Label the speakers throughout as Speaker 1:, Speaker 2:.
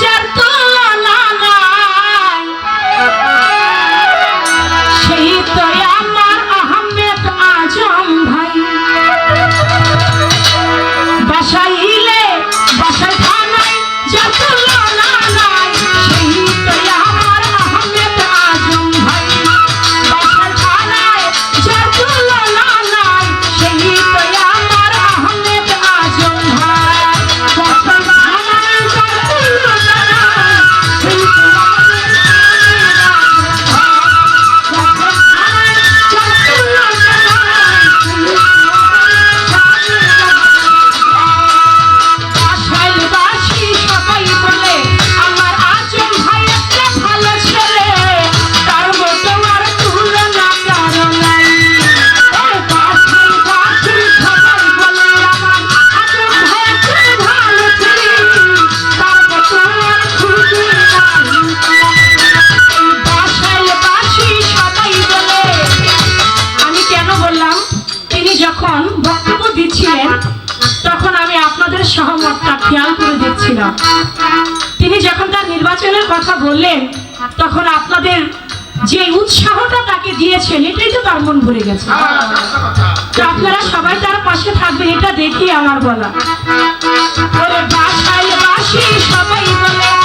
Speaker 1: যার তো না। তিনি যখন তার নির্বাচনের কথা বললেন, তখন আপনাদের যে উৎসাহটা তাকে দিয়েছেন, এটাই তো তার মন ভরে গেছে। তো আপনারা সবাই তার পাশে থাকবেন, এটা দেখি আমার বলা। সবাই বলে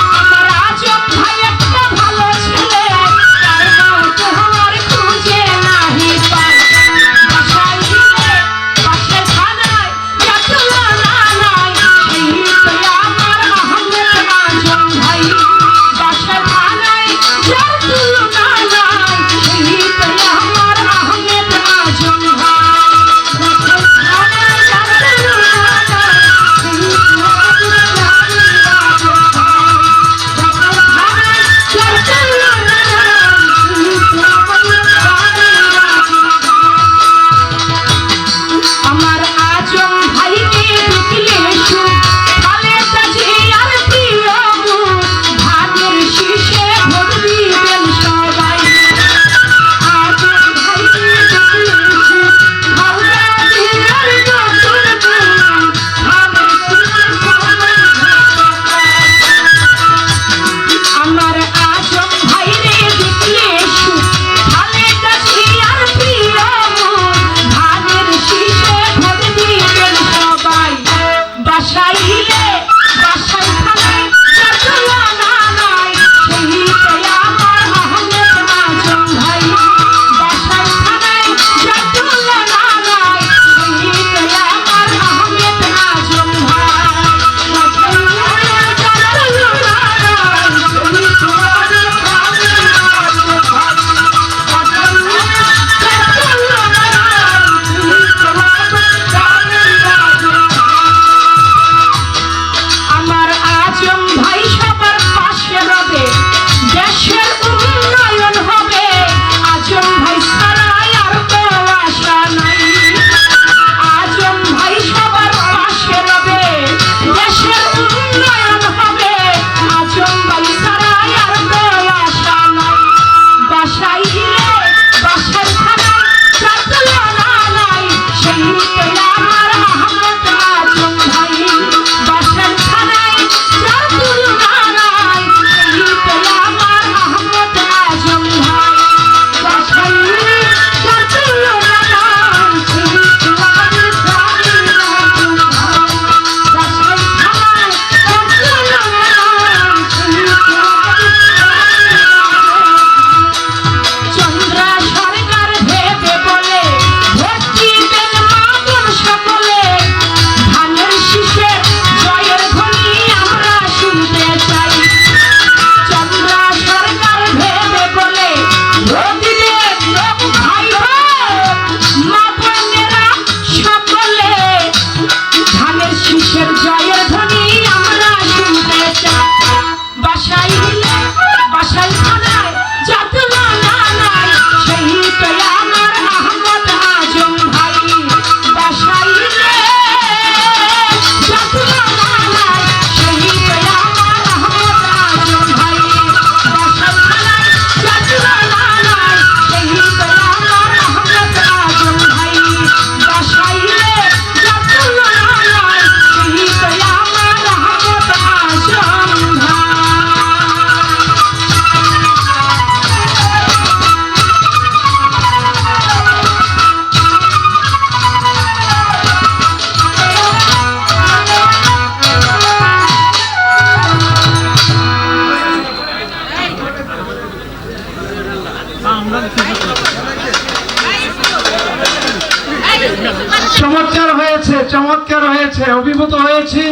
Speaker 1: চমৎকার হয়েছে চমৎকার
Speaker 2: হয়েছে, অভিভূত হয়েছি।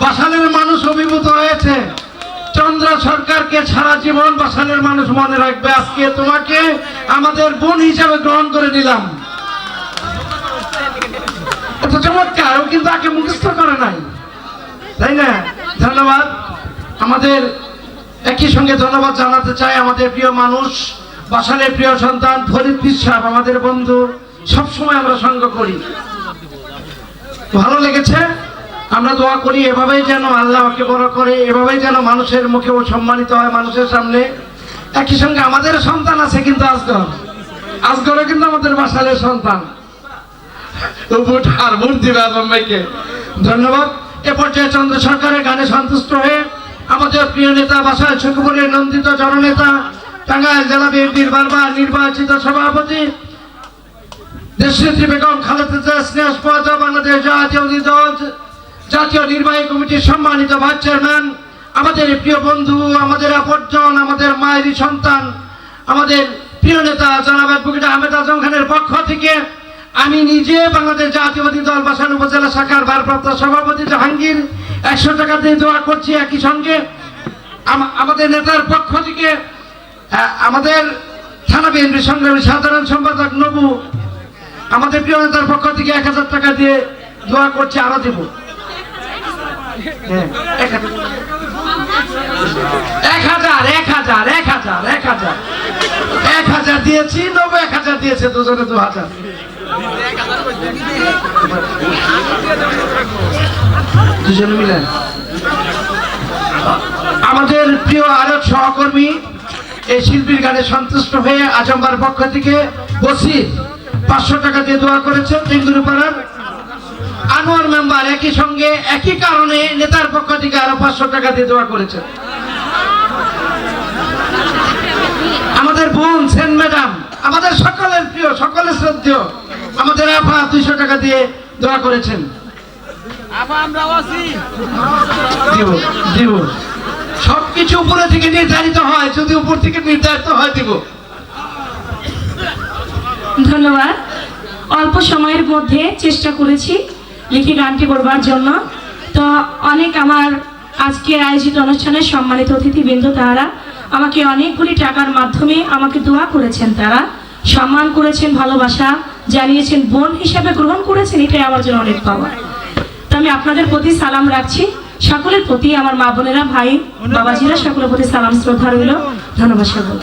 Speaker 2: বাসালের মানুষ অভিভূত হয়েছে। চন্দ্র সরকারকে সারা জীবন বাসালের মানুষ মনে রাখবে। আজকে তোমাকে আমাদের বোন হিসাবে গ্রহণ করে নিলাম। চমৎকার, ও কিন্তু আগে মুখস্থ করে নাই। তাই না? ধন্যবাদ। আমাদের একই সঙ্গে ধন্যবাদ জানাতে চাই আমাদের প্রিয় মানুষ। বাসালের প্রিয় সন্তান ফরিদ বিশ্বাস আমাদের বন্ধু, সবসময় আমরা সঙ্গ করি। ভালো লেগেছে? আমরা দোয়া করি, এভাবেই যেন আল্লাহকে বড় করে, এভাবেই যেন মানুষের মুখেও সম্মানিত হয় মানুষের সামনে। একই সঙ্গে আমাদের সন্তান আছে কিন্তু আজগর। আজগরও কিন্তু আমাদের বাসালের সন্তান। ধন্যবাদ। এ পর্যায়ে চন্দ্র সরকারের গানে সন্তুষ্ট হয়ে আমাদের প্রিয় নেতা বাসায় সুখপুরের নন্দিত জননেতা টাঙ্গাইল জেলা বিএনপির বারবার নির্বাচিত সভাপতি বেগম বাংলাদেশ জাতীয় দল, জাতীয় নির্বাহী কমিটির সম্মানিত আমাদের প্রিয় বন্ধু, আমাদের আমাদের মায়েরই সন্তান, আমাদের প্রিয় নেতা খানের পক্ষ থেকে আমি নিজে বাংলাদেশ জাতীয়বাদী দল বাসান উপজেলা শাখার ভারপ্রাপ্ত সভাপতি জাহাঙ্গীর একশো টাকা দিয়ে দোয়া করছি একই সঙ্গে। আমাদের নেতার পক্ষ থেকে আমাদের থানা বিএনপি সংগ্রামী সাধারণ সম্পাদক নবু আমাদের প্রিয় নেতার পক্ষ থেকে এক হাজার টাকা দিয়ে দোয়া করছে আরও দেব। হ্যাঁ, এক হাজার। এক হাজার এক হাজার এক হাজার। এক হাজার দিয়েছি নবু এক হাজার দিয়েছে দুজনে দু হাজার। দুজনে মিলে। আমাদের প্রিয় আরেক সহকর্মী এই শিল্পীর গানে সন্তুষ্ট হয়ে আজম্বার পক্ষ থেকে বসির পাঁচশো টাকা দিয়ে দোয়া করেছেন পাড়ার আনোয়ার মেম্বার একই সঙ্গে একই কারণে নেতার পক্ষ থেকে আরও পাঁচশো টাকা দিয়ে দোয়া করেছেন। আমাদের বোন সেন ম্যাডাম আমাদের সকলের প্রিয় সকলের শ্রদ্ধেয় আমাদের আফা দুইশো টাকা দিয়ে দোয়া করেছেন। দিব দিব সবকিছু উপরে থেকে নির্ধারিত হয়, যদি উপর থেকে নির্ধারিত হয় দিব।
Speaker 1: ধন্যবাদ। অল্প সময়ের মধ্যে চেষ্টা করেছি লিখে গানটি করবার জন্য। তো অনেক আমার আজকের আয়োজিত অনুষ্ঠানের সম্মানিত অতিথিবৃন্দ তারা, আমাকে অনেকগুলি টাকার মাধ্যমে আমাকে দোয়া করেছেন তারা। সম্মান করেছেন, ভালোবাসা জানিয়েছেন, বোন হিসাবে গ্রহণ করেছেন, এটাই আমার জন্য অনেক পাওয়া। তো আমি আপনাদের প্রতি সালাম রাখছি। সকলের প্রতি আমার মা বোনেরা ভাই বাবাজিরা সকলের প্রতি সালাম শ্রদ্ধা রইল। ধন্যবাদ সকল